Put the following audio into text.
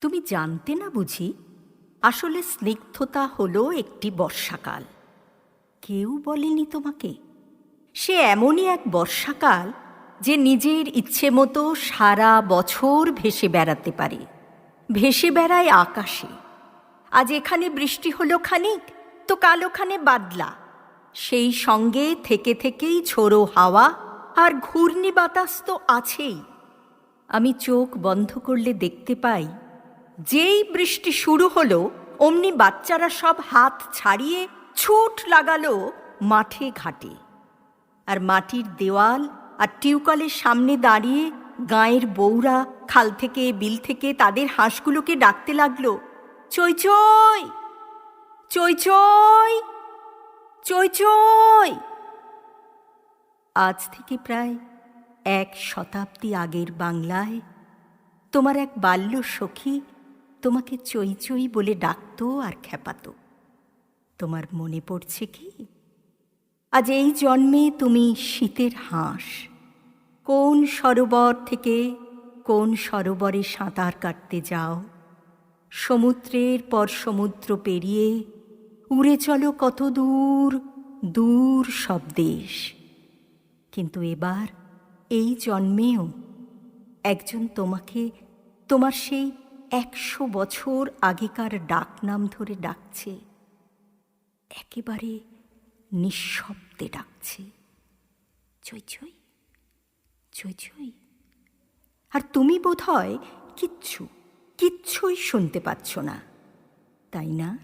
তুমি জানতে না বুঝি, আসলে স্নিগ্ধতা হলো একটি বর্ষাকাল। কেউ বলেনি তোমাকে? সে এমনই এক বর্ষাকাল যে নিজের ইচ্ছে মতো সারা বছর ভেসে বেড়াতে পারে। ভেসে বেড়ায় আকাশে। আজ এখানে বৃষ্টি হলো খানিক, তো কাল ওখানে বাদলা। সেই সঙ্গে থেকে থেকেই ঝোড়ো হাওয়া আর ঘূর্ণি বাতাস তো আছেই। আমি চোখ বন্ধ করলে দেখতে পাই যেই বৃষ্টি শুরু হলো, অমনি বাচ্চারা সব হাত ছাড়িয়ে ছুট লাগালো মাঠে ঘাটে। আর মাটির দেওয়াল আর টিউকলের সামনে দাঁড়িয়ে গাঁয়ের বউরা খাল থেকে, বিল থেকে তাদের হাঁসগুলোকে ডাকতে লাগল, চই চই! চই চই! চই চই! আজ থেকে প্রায় এক শতাব্দী আগের বাংলায় তোমার এক বাল্য সখী তোমাকে চই চই বলে ডাকতো আর খেপাতো। তোমার মনে পড়ছে কি? আজ এই জন্মে তুমি শীতের হাঁস। কোন সরোবর থেকে কোন সরোবরে সাঁতার কাটতে যাও? সমুদ্রের পর সমুদ্র পেরিয়ে উড়ে চলো কত দূর দূর সব দেশ। কিন্তু এবার এই জন্মেও একজন তোমাকে, তোমার সেই একশো বছর আগেকার ডাকনাম ধরে ডাকছে। একেবারে নিঃশব্দে ডাকছে। চই চই চই চই। আর তুমি বোধ হয় কিচ্ছু, কিচ্ছুই শুনতে পাচ্ছ না, তাই না?